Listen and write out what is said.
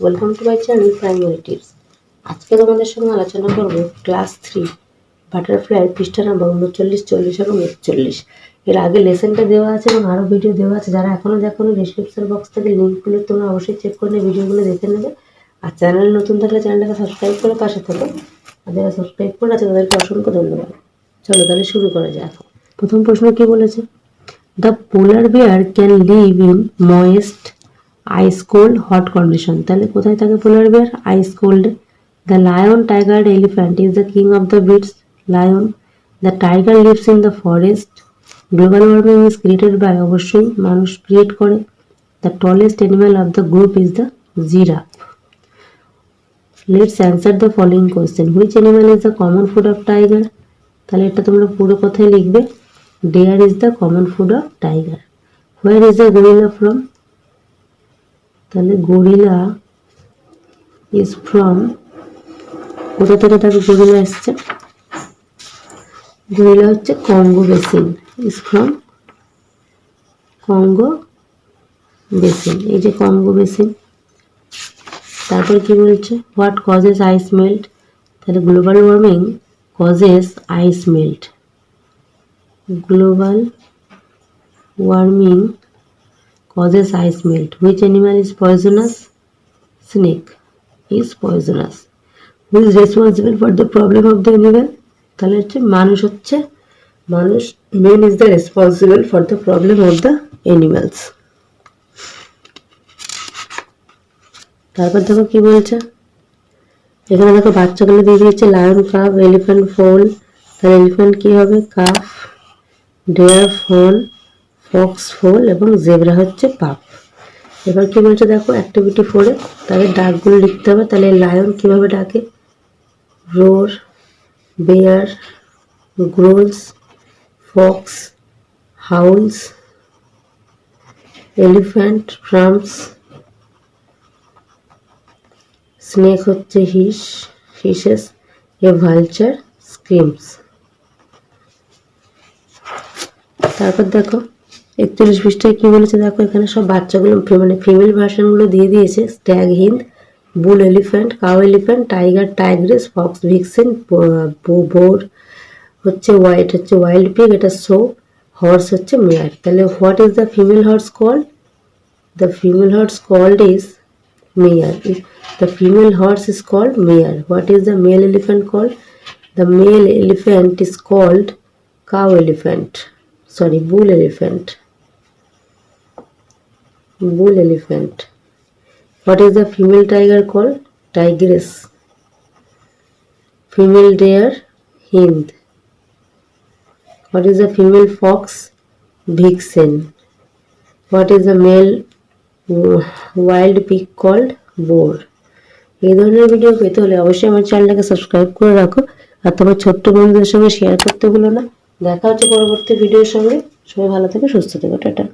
Welcome to my channel primary tips আজকে তোমাদের সঙ্গে আলোচনা করব ক্লাস থ্রি বাটারফ্লাই পৃষ্ঠা নাম্বার উনচল্লিশ, চল্লিশ এবং একচল্লিশ। এর আগে লেসেনটা দেওয়া আছে এবং আরও ভিডিও দেওয়া আছে। যারা এখনও দেখো ডিসক্রিপশন বক্স থেকে লিঙ্কগুলো তোমরা অবশ্যই চেক করে ভিডিওগুলো দেখে নেবে। আর চ্যানেল নতুন থাকলে চ্যানেলটাকে সাবস্ক্রাইব করে পাশে থাকো। আর যারা সাবস্ক্রাইব করে আছে, তাদেরকে অসংখ্য ধন্যবাদ। চলো তাহলে শুরু করা যাক। প্রথম প্রশ্ন কি বলেছে? The polar bear can live in moist ice cold hot condition তাহলে কোথায় থাকে polar bear ice cold the lion tiger elephant is the king of the beasts lion the tiger lives in the forest global warming is created by অবশ্যই মানুষ create করে। The tallest animal of the group is the giraffe let's answer the following question which animal is the common food of tiger তাহলে এটা তোমরা পুরো কথায় লিখবে। There is the common food of tiger where is the gorilla from তাহলে gorilla is from কোথা থেকে তাকে গরিলা এসছে? গরিলা হচ্ছে Congo basin is from Congo basin. এই যে কঙ্গো বেসিন, তারপর কি বলছে? হোয়াট কজেস আইস মেল্ট তাহলে global warming causes ice melt global warming causes ice melt. Which animal is poisonous? Snake is poisonous. Who is responsible for the problem of the animal? তাহলে হচ্ছে মানুষ হচ্ছে, মানুষ men is the responsible for the problem of the animals তারপর দেখো কি বলছে এখানে দেখো বাচ্চাগুলো দিয়ে দিয়েছে লায়ন কাপ এলিফ্যান্ট ফোল তাহলে এলিফ্যান্ট কি হবে cub deer foal fox foal এবং জেব্রা হচ্ছে পাপ। এবার কি বলছে দেখো অ্যাক্টিভিটি ফোরে তাদের ডাকগুলো লিখতে হবে, তাহলে লায়ন কীভাবে ডাকে? Roar bear growls fox howls elephant trumps snake হচ্ছে হিস হিসেস এ ভালচার স্ক্রিমস তারপর দেখো একচল্লিশ পৃষ্ঠায় কি বলেছে? দেখো, এখানে সব বাচ্চাগুলো মানে ফিমেল ভার্সনগুলো দিয়ে দিয়েছে। Stag hind, bull elephant, cow elephant, tiger, tigress, fox, vixen boar হচ্ছে হোয়াইট, হচ্ছে ওয়াইল্ড পিগ, এটা সো, হর্স হচ্ছে মেয়ার। তাহলে what is the female horse called? The female horse called is mare. The female horse is called mare. What is the male elephant called? The male elephant is called cow elephant sorry bull elephant bull elephant what is the female tiger called tigress female deer hind what is the female fox vixen what is the male uh, wild pig called boar এই ধরনের video পেতে হলে অবশ্যই আমার চ্যানেলটাকে subscribe করে রাখো আর তোমার ছোট্ট বন্ধুদের সঙ্গে শেয়ার করতে ভুলো না দেখা হচ্ছে পরবর্তী ভিডিওর সঙ্গে সবাই ভালো থেকে সুস্থ থেকো টাটা